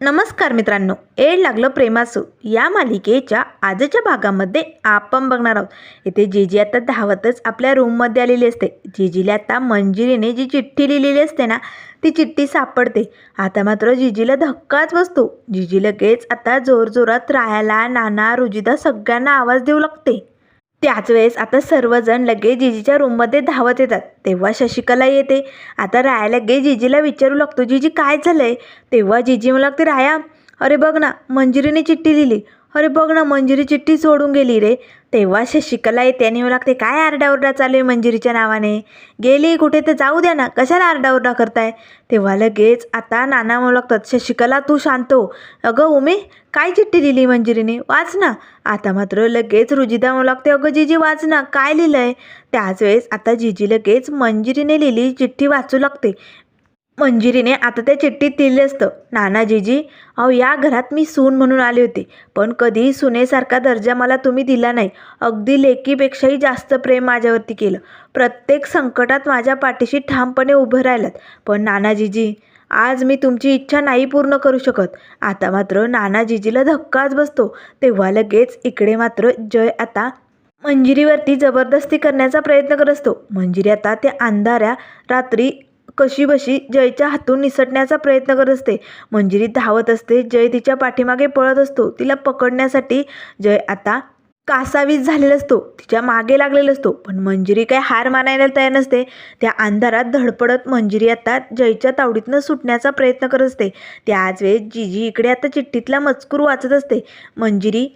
नमस्कार मित्रांनो एड लागलं प्रेमासू. या मालिकेच्या आजच्या भागामध्ये आपण बघणार आहोत. इथे जेजी आता धावतच आपल्या रूममध्ये आलेली असते. जेजीला आता मंजिरीने जी चिठ्ठी लिहिलेली असते ना ती चिठ्ठी सापडते. आता मात्र जिजीला धक्काच बसतो. जिजी लगेच आता जोरजोरात राहायला नाना रुजिदा सगळ्यांना आवाज देऊ लागते. त्याच वेळेस आता सर्वजण लगेच जिजीच्या रूममध्ये धावत येतात. तेव्हा शशिकला येते. आता राया लगेच जिजीला विचारू लागतो जिजी काय झालं आहे तेव्हा जिजी मला लागते राया अरे बघ ना मंजिरीने चिठ्ठी लिहिली. अरे बघ ना मंजिरी चिठ्ठी सोडून गेली रे. तेव्हा शशिकला येते आणि मला लागते काय आरडाओरडा चालू आहे मंजिरीच्या नावाने? गेली कुठे? तर जाऊ द्या ना. कशाला आरडाओरडा करताय? तेव्हा लगेच आता नाना म्हणू लागतात शशिकला तू शांत हो. अगं उमे काय चिठ्ठी लिहिली मंजिरीने? वाच ना. आता मात्र लगेच रुजिदा म्हणू लागते अगं जीजी वाच ना. काय लिहिलंय? त्याच वेळेस आता जीजी लगेच मंजिरीने लिहिली चिठ्ठी वाचू लागते. मंजिरीने आता त्या चिठ्ठीत दिलं असतं नानाजीजी अहो या घरात मी सून म्हणून आले होते पण कधीही सुनेसारखा दर्जा मला तुम्ही दिला नाही. अगदी लेकीपेक्षाही जास्त प्रेम माझ्यावरती केलं. प्रत्येक संकटात माझ्या पाठीशी ठामपणे उभं राहिलात. पण नानाजीजी आज मी तुमची इच्छा नाही पूर्ण करू शकत. आता मात्र नानाजीजीला धक्काच बसतो. तेव्हा लगेच इकडे मात्र जय आता मंजिरीवरती जबरदस्ती करण्याचा प्रयत्न करत असतो. मंजिरी आता त्या अंधाऱ्या रात्री कशी बशी जयच्या हातून निसटण्याचा प्रयत्न करत असते. मंजिरी धावत असते जय तिच्या पाठीमागे पळत असतो. तिला पकडण्यासाठी जय आता कासावीस झालेला असतो. तिच्यामागे लागलेला असतो. पण मंजिरी काय हार मानायला तयार नसते. त्या अंधारात धडपडत मंजिरी आता जयच्या तावडीतनं सुटण्याचा प्रयत्न करत असते. त्याच वेळेस जीजी इकडे आता चिठ्ठीतला मजकूर वाचत असते. मंजिरी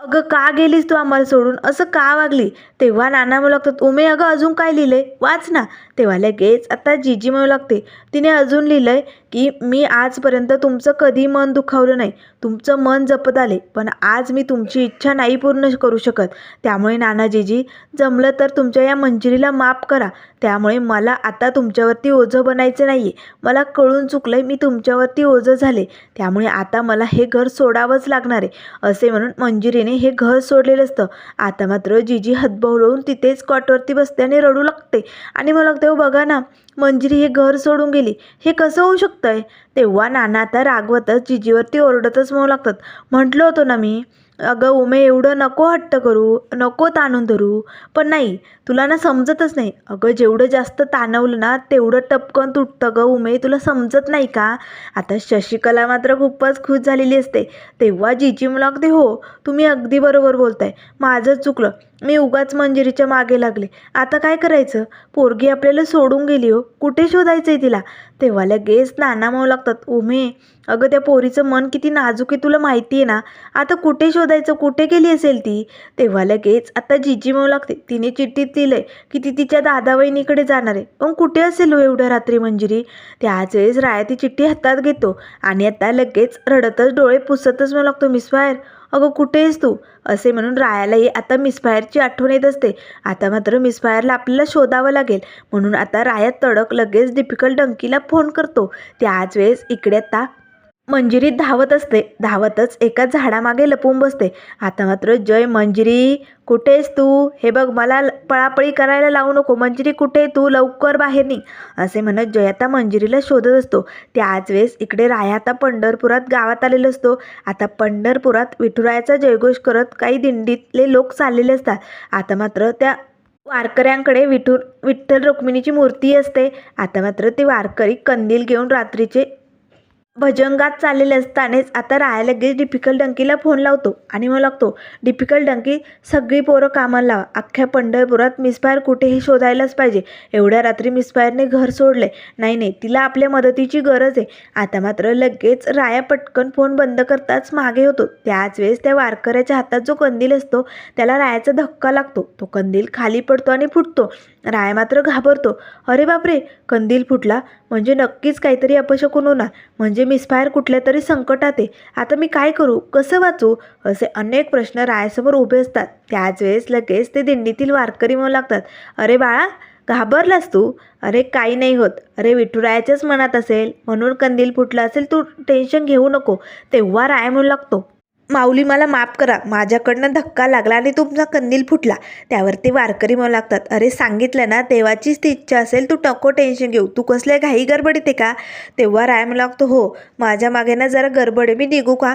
अगं का गेलीस तू आम्हाला सोडून? असं का वागली? तेव्हा नाना म्हणू लागतात उमे अगं अजून काय लिहिलंय? वाच ना. तेव्हा लगेच आता जीजी म्हणू लागते. तिने अजून लिहिलंय की मी आजपर्यंत तुमचं कधी मन दुखावलं नाही. तुमचं मन जपत आले पण आज मी तुमची इच्छा नाही पूर्ण करू शकत. त्यामुळे नाना जीजी जमलं तर तुमच्या या मंजिरीला माफ करा. त्यामुळे मला आता तुमच्यावरती ओझं बनायचं नाही आहे मला कळून चुकलं मी तुमच्यावरती ओझं झाले. त्यामुळे आता मला हे घर सोडावंच लागणार आहे असे म्हणून मंजिरीने हे घर सोडलेलं असतं. आता मात्र जीजी हतबवलवून तिथेच कॉटवरती बसते आणि रडू लागते. आणि मला तेव्हा बघा ना मंजिरी हे घर सोडून गेली. हे कसं होऊ शकतं आहे तेव्हा नाना आता रागवतच जिजीवरती ओरडतच म्हणू लागतात. म्हटलं होतं ना मी अगं उमे एवढं नको हट्ट करू नको ताणून धरू. पण नाही तुला ना समजतच नाही. अगं जेवढं जास्त ताणवलं ना तेवढं टपकन तुटतं गं उमे तुला समजत नाही का? आता शशिकला मात्र खूपच खुश झालेली असते. तेव्हा जीजी मला अगदी हो तुम्ही अगदी बरोबर बोलताय. माझं चुकलं. मी उगाच मंजिरीच्या मागे लागले. आता काय करायचं? पोरगी आपल्याला सोडून गेली हो. कुठे शोधायचं आहे तिला? तेव्हा लगेच नाना मावू लागतात. उमे अगं त्या पोरीचं मन किती नाजूक आहे तुला माहिती आहे ना? आता कुठे शोधायचं? कुठे गेली असेल ती? तेव्हा लगेच आता जिजी माऊ लागते. तिने चिठ्ठीत दिलंय की ती तिच्या दादा वहिनीकडे जाणार आहे. पण कुठे असेल हो एवढ्या रात्री मंजिरी? त्याच वेळेस राया ती चिठ्ठी हातात घेतो. आणि आता लगेच रडतच डोळे पुसतच म्हणू लागतो मिस फायर. अगं कुठे आहेस तू? असे म्हणून रायालाही आता मिसफायरची आठवण येत असते. आता मात्र मिसफायरला आपल्याला शोधावं लागेल. म्हणून आता राया तडक लगेच डिफिकल्ट डंकीला फोन करतो. त्याच वेळेस इकडे आता मंजिरी धावत असते. धावतच एका झाडामागे लपून बसते. आता मात्र जय मंजिरी कुठेस तू? हे बघ मला ल- पळापळी करायला लावू नको. मंजिरी कुठे आहे तू? लवकर बाहेर निघ. असे म्हणत जय आता मंजिरीला शोधत असतो. त्याच वेळेस इकडे राया आता पंढरपुरात गावात आलेला असतो. आता पंढरपुरात विठुरायाचा जयघोष करत काही दिंडीतले लोक चाललेले असतात. आता मात्र त्या वारकऱ्यांकडे विठू विठ्ठल रुक्मिणीची मूर्ती असते. आता मात्र ते वारकरी कंदील घेऊन रात्रीचे भजंगात चाललेले असतानाच आता राया लगेच डिफिकल डंकीला फोन लावतो आणि मग लागतो डिफिकल डंकी सगळी पोरं कामाला लावा. अख्ख्या पंढरपुरात मिसफायर कुठेही शोधायलाच पाहिजे. एवढ्या रात्री मिसफायरने घर सोडले नाही नाही तिला आपल्या मदतीची गरज आहे. आता मात्र लगेच राया पटकन फोन बंद करताच मागे होतो. त्याच वेळेस त्या वारकऱ्याच्या हातात जो कंदील असतो त्याला रायाचा धक्का लागतो. तो कंदील खाली पडतो आणि फुटतो. राया मात्र घाबरतो. अरे बापरे! कंदील फुटला. म्हणजे नक्कीच काहीतरी अपशकून होणार. म्हणजे मिसफायर कुठल्या तरी संकटात आहे. आता मी काय करू? कसं वाचू? असे अनेक प्रश्न रायासमोर उभे असतात. त्याच वेळेस लगेच ते दिंडीतील वारकरी म्हणू लागतात. अरे बाळा घाबरलास तू? अरे काही नाही होत. अरे विठुरायाच्याच मनात असेल. म्हणून कंदील फुटला असेल तू टेन्शन घेऊ नको. तेव्हा राय म्हणू लागतो. माऊली मला माफ करा. माझ्याकडनं धक्का लागला आणि तुमचा कंदील फुटला. त्यावर ते वारकरी म्हणू लागतात अरे सांगितलं ना देवाचीच ती इच्छा असेल तू टको टेन्शन घेऊ. तू कसल्या घाई गडबडीत आहे का? तेव्हा राय म्हणू लागतो हो माझ्या मागे ना जरा गडबड आहे मी निघू का?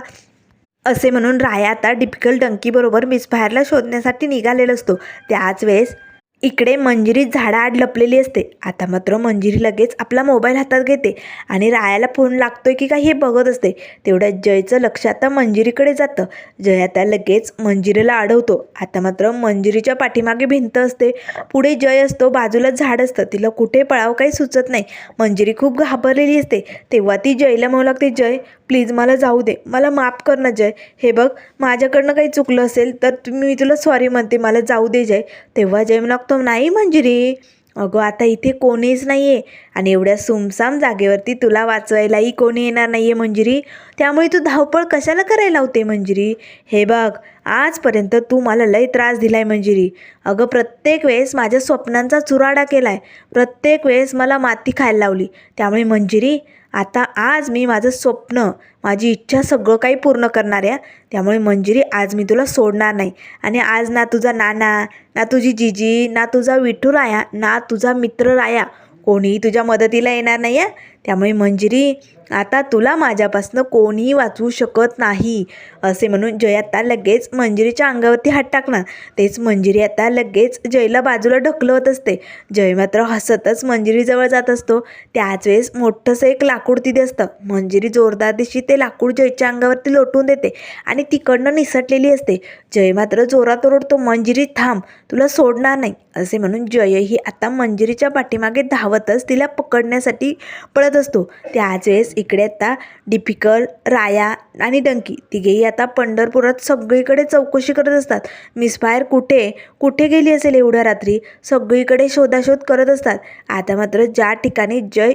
असे म्हणून राया आता डिफिकल्ट डंकीबरोबर मिसफायरला शोधण्यासाठी निघालेला असतो. त्याच वेळेस इकडे मंजिरीत झाडाआड लपलेली असते. आता मात्र मंजिरी लगेच आपला मोबाईल हातात घेते आणि रायाला फोन लागतोय की काय हे बघत असते. तेवढ्यात जयचं लक्ष आता मंजिरीकडे जातं. जय आता लगेच मंजिरीला अडवतो आता मात्र मंजिरीच्या पाठीमागे भिंत असते. पुढे जय असतो बाजूला झाड असतं. तिला कुठे पळावं काही सुचत नाही. मंजिरी खूप घाबरलेली असते. तेव्हा ती जयला म्हणू लागते जय प्लीज मला जाऊ दे. मला माफ कर ना जय. हे बघ माझ्याकडनं काही चुकलं असेल तर तुम्ही मी तुला सॉरी म्हणते. मला जाऊ दे जय. तेव्हा जय म्हणतो लागतो नाही मंजिरी. अगं आता इथे कोणीच नाही आहे आणि एवढ्या सुमसाम जागेवरती तुला वाचवायलाही कोणी येणार नाही आहे मंजिरी. त्यामुळे तू धावपळ कशाला करायला होते मंजिरी? हे बघ आजपर्यंत तू मला लय त्रास दिलाय मंजिरी. अगं प्रत्येक वेळेस माझ्या स्वप्नांचा चुराडा केलाय. प्रत्येक वेळेस मला माती खायला लावली. त्यामुळे मंजिरी आता आज मी माझं स्वप्न माझी इच्छा सगळं काही पूर्ण करणार आहे. त्यामुळे मंजिरी आज मी तुला सोडणार नाही. आणि आज ना तुझा नाना ना तुझी जिजी ना तुझा विठू राया ना तुझा मित्र राया कोणीही तुझ्या मदतीला येणार नाही आहे त्यामुळे मंजिरी आता तुला माझ्यापासनं कोणीही वाचवू शकत नाही असे म्हणून जय आता लगेच मंजिरीच्या अंगावरती हात टाकणार. तेच मंजिरी आता लगेच जयला बाजूला ढकलवत असते. जय मात्र हसतच मंजिरीजवळ जात असतो. त्याच वेळेस मोठंसं एक लाकूड तिथे असतं. मंजिरी जोरदार दिशी ते लाकूड जयच्या अंगावरती लोटून देते आणि तिकडनं निसटलेली असते. जय मात्र जोरात ओरडतो मंजिरी थांब तुला सोडणार नाही. असे म्हणून जयही आता मंजिरीच्या पाठीमागे धावतच तिला पकडण्यासाठी पळत असतो. त्याच वेळेस इकडे आता डिफिकल राया आणि डंकी. तिघेही आता पंढरपुरात सगळीकडे चौकशी करत असतात. मिसफायर कुठे? कुठे गेली असेल एवढ्या रात्री? सगळीकडे शोधाशोध करत असतात. आता मात्र ज्या ठिकाणी जय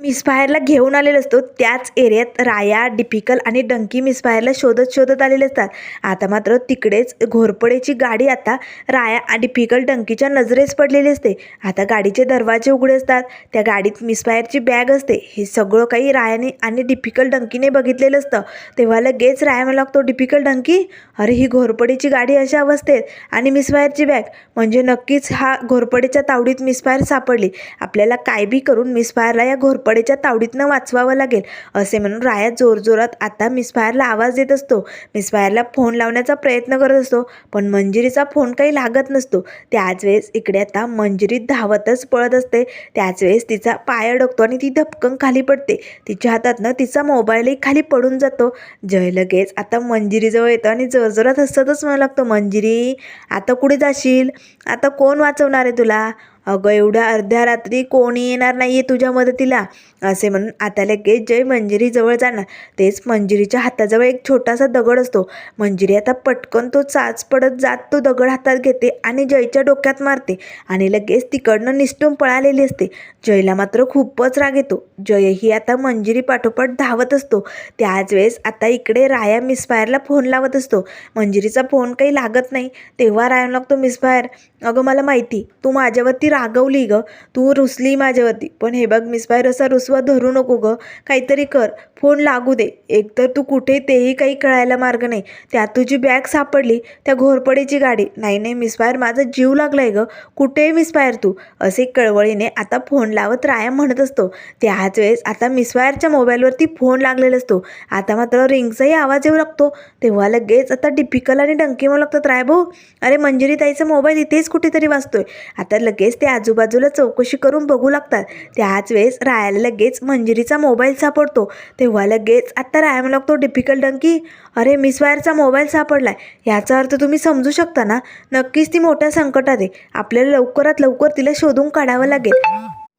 मिसफायरला घेऊन आलेला असतो. त्याच एरियात राया डिफिकल आणि डंकी मिसफायरला शोधत शोधत आलेले असतात. आता मात्र तिकडेच घोरपडेची गाडी आता राया आणि डिफिकल डंकीच्या नजरेस पडलेली असते. आता गाडीचे दरवाजे उघडे असतात. त्या गाडीत मिसफायरची बॅग असते. हे सगळं काही रायाने आणि डिफिकल डंकीने बघितलेलं असतं. तेव्हा लगेच राया मला लागतो डिफिकल डंकी अरे ही घोरपडीची गाडी अशा अवस्थेत आणि मिसफायरची बॅग म्हणजे नक्कीच हा घोरपडीच्या तावडीत मिसफायर सापडली. आपल्याला काय बी करून मिसफायरला या घोरपडीच्या तावडीतनं वाचवावं लागेल असे म्हणून राया जोरजोरात आता मिसफायरला आवाज देत असतो. मिसफायरला फोन लावण्याचा प्रयत्न करत असतो पण मंजिरीचा फोन काही लागत नसतो. त्याच वेळेस इकडे आता मंजिरी धावतच पळत असते. त्याच वेळेस तिचा पाय अडकतो आणि ती धपकन खाली पडते. तिच्या हातातनं तिचा मोबाईलही खाली पडून जातो. जय लगेच आता मंजिरीजवळ येतो आणि जोरजोरात हसतच म्हणू लागतो मंजिरी आता कुठे जाशील? आता कोण वाचवणार आहे तुला? अगं एवढ्या अर्ध्या रात्री कोणी येणार नाही आहे तुझ्या मदतीला. असे म्हणून आता लगेच जय मंजिरीजवळ जाणार. तेच मंजिरीच्या हाताजवळ एक छोटासा दगड असतो. मंजिरी आता पटकन तो चाच पडत जात तो दगड हातात घेते आणि जयच्या डोक्यात मारते आणि लगेच तिकडनं निसटून पळालेली असते. जयला मात्र खूपच राग येतो. जयही आता मंजिरी पाठोपाठ धावत असतो. त्याच वेळेस आता इकडे राया मिसफायरला फोन लावत असतो. मंजिरीचा फोन काही लागत नाही. तेव्हा राया लागतो मिसफायर अगं मला माहिती. तू माझ्यावरती रागवली ग. तू रुसली माझ्यावरती. पण हे बघ मिसफायर असा रुसवा धरू नको ग. काहीतरी कर. फोन लागू दे. एकतर तू कुठे तेही काही कळायला मार्ग नाही. त्यात तुझी बॅग सापडली. त्या घोरपडीची गाडी. नाही नाही मिसफायर माझा जीव लागलाय ग. कुठेही मिसबाहेर तू. असे कळवळीने आता फोन लावत राया म्हणत असतो. त्याच वेळेस आता मिसफायरच्या मोबाईलवरती फोन लागलेला असतो. आता मात्र रिंगचाही आवाज येऊ लागतो. तेव्हा लगेच आता डिपिकल आणि डंकी म्हणू लागतात राय भाऊ. अरे मंजिरी ताईचा मोबाईल इथेच कुठेतरी वाचतोय. आता लगेच ते आजूबाजूला चौकशी करून बघू लागतात. त्याच वेळेस रायाला लगेच मंजिरीचा मोबाईल सापडतो. तेव्हा लगेच आत्ता राया लागतो डिफिकल्ट डंकी. अरे मिसवायरचा मोबाईल सापडलाय. याचा अर्थ तुम्ही समजू शकता ना? नक्कीच ती मोठ्या संकटात आहे. आपल्याला लवकरात लवकर तिला शोधून काढावं लागेल.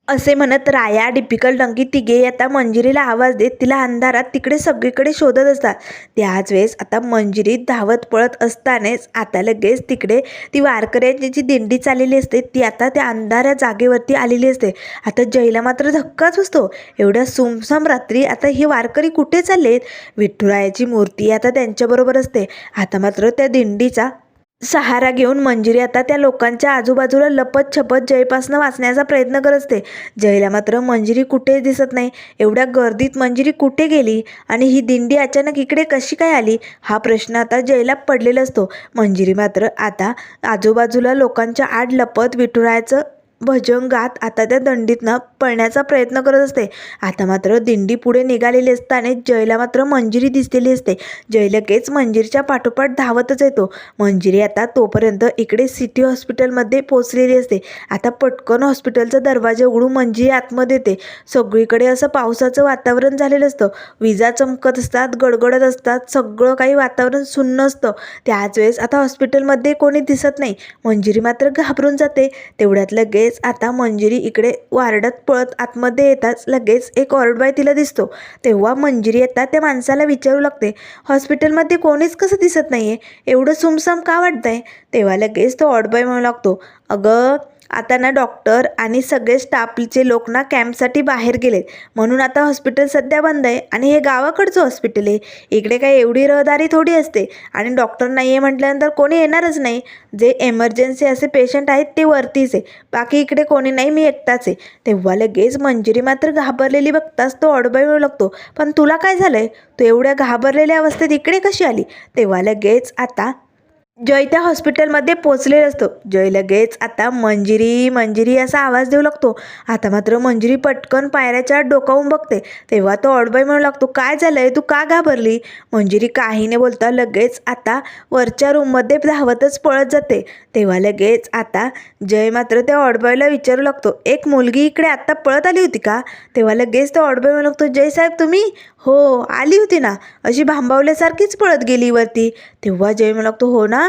असे म्हणत राया डिपिकल डंकी तिघे आता मंजिरीला आवाज देत तिला अंधारात तिकडे सगळीकडे शोधत असतात. त्याच वेळेस आता मंजिरी धावत पळत असतानाच आता लगेच तिकडे ती वारकऱ्यांची जी दिंडी चाललेली असते ती आता त्या अंधाऱ्या जागेवरती आलेली असते. आता जयला मात्र धक्काच बसतो. एवढ्या सुमसाम रात्री आता हे वारकरी कुठे चाललेत? विठ्ठुरायाची मूर्ती आता त्यांच्याबरोबर असते. आता मात्र त्या दिंडीचा सहारा घेऊन मंजिरी आता त्या लोकांच्या आजूबाजूला लपत छपत जयपासनं वाचण्याचा प्रयत्न करत असते. जयला मात्र मंजिरी कुठेच दिसत नाही. एवढ्या गर्दीत मंजिरी कुठे गेली? आणि ही दिंडी अचानक इकडे कशी काय आली? हा प्रश्न आता जयला पडलेला असतो. मंजिरी मात्र आता आजूबाजूला लोकांच्या आड लपत विठुरायचं भजन गात आता त्या दंडीतनं पळण्याचा प्रयत्न करत असते. आता मात्र दिंडी पुढे निघालेली असताना जयला मात्र मंजिरी दिसलेली असते. जय लगेच मंजिरीच्या पाठोपाठ धावतच येतो. मंजिरी आता तोपर्यंत इकडे सिटी हॉस्पिटलमध्ये पोचलेली असते. आता पटकन हॉस्पिटलचा दरवाजा उघडून मंजिरी आतमध्ये येते. सगळीकडे असं पावसाचं वातावरण झालेलं असतं. विजा चमकत असतात गडगडत असतात सगळं काही वातावरण सुन्न असतं. त्याच वेळेस आता हॉस्पिटलमध्ये कोणी दिसत नाही. मंजिरी मात्र घाबरून जाते. तेवढ्यात लगेच आता मंजिरी इकडे वारडत पळत आतमध्ये येताच लगेच एक ऑर्डबाय तिला दिसतो. तेव्हा मंजिरी येतात त्या माणसाला विचारू लागते हॉस्पिटलमध्ये कोणीच कसं दिसत नाही आहे एवढं सुमसम का वाटतंय? तेव्हा लगेच तो ऑर्डबाय म्हणू लागतो अगं आता ना डॉक्टर आणि सगळे स्टाफचे लोक ना कॅम्पसाठी बाहेर गेलेत. म्हणून आता हॉस्पिटल सध्या बंद आहे आणि हे गावाकडचं हॉस्पिटल आहे. इकडे काय एवढी रहदारी थोडी असते. आणि डॉक्टर नाही आहे म्हटल्यानंतर कोणी येणारच नाही. जे एमर्जन्सी असे पेशंट आहेत ते वरतीच आहे. बाकी इकडे कोणी नाही मी एकटाच आहे. तेव्हा लगेच मंजिरी मात्र घाबरलेली बघताच तो अडबळू लागतो. पण तुला काय झालं आहे तू एवढ्या घाबरलेल्या अवस्थेत इकडे कशी आली? तेव्हा लगेच आता जय त्या हॉस्पिटलमध्ये पोचलेला असतो. जय लगेच आता मंजिरी मंजिरी असा आवाज देऊ लागतो. आता मात्र मंजिरी पटकन पायऱ्याच्या आत डोकावून बघते. तेव्हा तो ऑडबाई म्हणू लागतो काय झालंय? तू का घाबरली? मंजिरी काही नाही बोलता लगेच आता वरच्या रूममध्ये धावतच पळत जाते. तेव्हा लगेच आता जय मात्र त्या ऑडबाईला विचारू लागतो एक मुलगी इकडे आत्ता पळत आली होती का? तेव्हा लगेच तो ऑडबाई म्हणू लागतो जय साहेब तुम्ही? हो आली होती ना. अशी भांबावल्यासारखीच पळत गेली वरती. तेव्हा जय म्हणू लागतो हो ना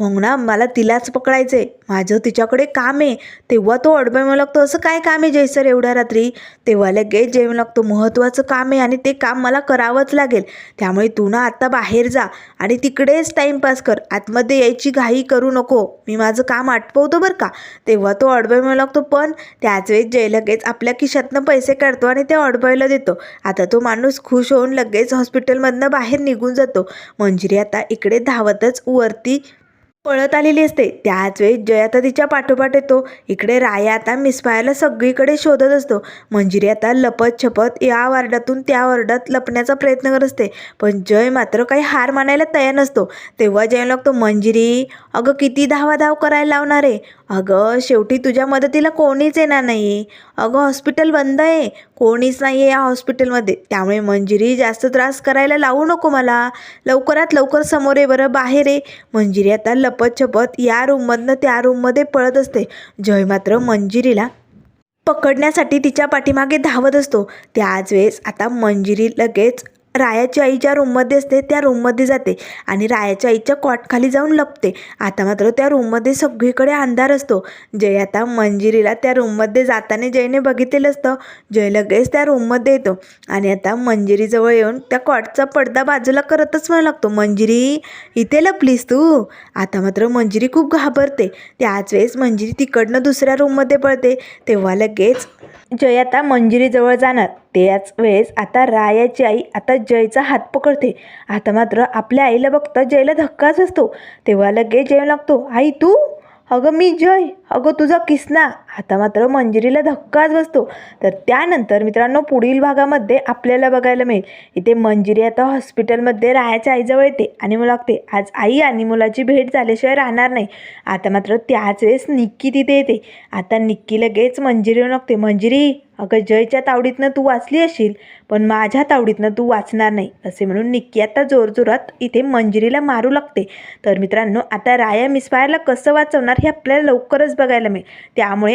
मग ना मला तिलाच पकडायचं आहे माझं तिच्याकडे काम आहे. तेव्हा तो अडबाई लागतो. असं काय काम आहे जयसर एवढ्या रात्री? तेव्हा लगेच जेवण लागतो. महत्त्वाचं काम आहे आणि ते काम मला करावंच लागेल. त्यामुळे तू ना आत्ता बाहेर जा आणि तिकडेच टाईमपास कर. आतमध्ये यायची घाई करू नको. मी माझं काम आटपवतो बरं का? तेव्हा तो अडबाई म्हणू लागतो. पण त्याच वेळेस जय लगेच आपल्या खिशातनं पैसे काढतो आणि ते अडबाईला देतो. आता तो माणूस खुश होऊन लगेच हॉस्पिटलमधनं बाहेर निघून जातो. मंजिरी आता इकडे धावतच वरती पळत आलेली असते. त्याच वेळी जय आता तिच्या पाठोपाठ येतो. इकडे राया आता मिसफायला सगळीकडे शोधत असतो. मंजिरी आता लपत छपत या वार्डातून त्या वार्डात लपण्याचा प्रयत्न करत असते. पण जय मात्र काही हार मानायला तयार नसतो. तेव्हा जय लागतो मंजिरी अगं किती धावाधाव करायला लावणार आहे? अगं शेवटी तुझ्या मदतीला कोणीच येणार नाही अगं हॉस्पिटल बंद आहे. कोणीच नाही आहे या हॉस्पिटलमध्ये. त्यामुळे मंजिरी जास्त त्रास करायला लावू नको मला. लवकरात लवकर समोर आहे बरं बाहेर आहे मंजिरी आता लपत छपत या रूममधनं त्या रूममध्ये पळत असते. जय मात्र मंजिरीला पकडण्यासाठी तिच्या पाठीमागे धावत असतो. त्याच वेळेस आता मंजिरी लगेच रायाची आई ज्या रूममध्ये असते त्या रूममध्ये जाते आणि रायाच्या आईच्या कॉटखाली जाऊन लपते. आता मात्र त्या रूममध्ये सगळीकडे अंधार असतो. जय आता मंजिरीला त्या रूममध्ये जाताना जयने बघितलेलं असतं. जय लगेच त्या रूममध्ये येतो आणि आता मंजिरीजवळ येऊन त्या कॉटचा पडदा बाजूला करतच म्हणू लागतो मंजिरी इथे लपलीस तू? आता मात्र मंजिरी खूप घाबरते. त्याच वेळेस मंजिरी तिकडनं दुसऱ्या रूममध्ये पळते. तेव्हा लगेच जय आता मंजिरीजवळ जाणार. त्याच वेळेस आता रायाची आई आता जयचा हात पकडते. आता मात्र आपल्या आईला बघता जयला धक्काच असतो. तेव्हा लगेच जय लागतो आई तू? अगं मी जय. अगं तुझा किसना. आता मात्र मंजिरीला धक्काच बसतो. तर त्यानंतर मित्रांनो पुढील भागामध्ये आपल्याला बघायला मिळेल. इथे मंजिरी आता हॉस्पिटलमध्ये रायाच्या आईजवळ येते आणि मला लागते आज आई आणि मुलाची भेट झाल्याशिवाय राहणार नाही. आता मात्र त्याच वेळेस निक्की तिथे येते. आता निक्की लगेच मंजिरी लागते मंजिरी अगं जयच्या तावडीतनं तू वाचली असेल पण माझ्या तावडीतनं तू वाचणार नाही असे म्हणून निक्की आता जोरजोरात इथे मंजिरीला मारू लागते. तर मित्रांनो आता राया मिसफायरला कसं वाचवणार हे आपल्याला लवकरच बघायला मिळेल. त्यामुळे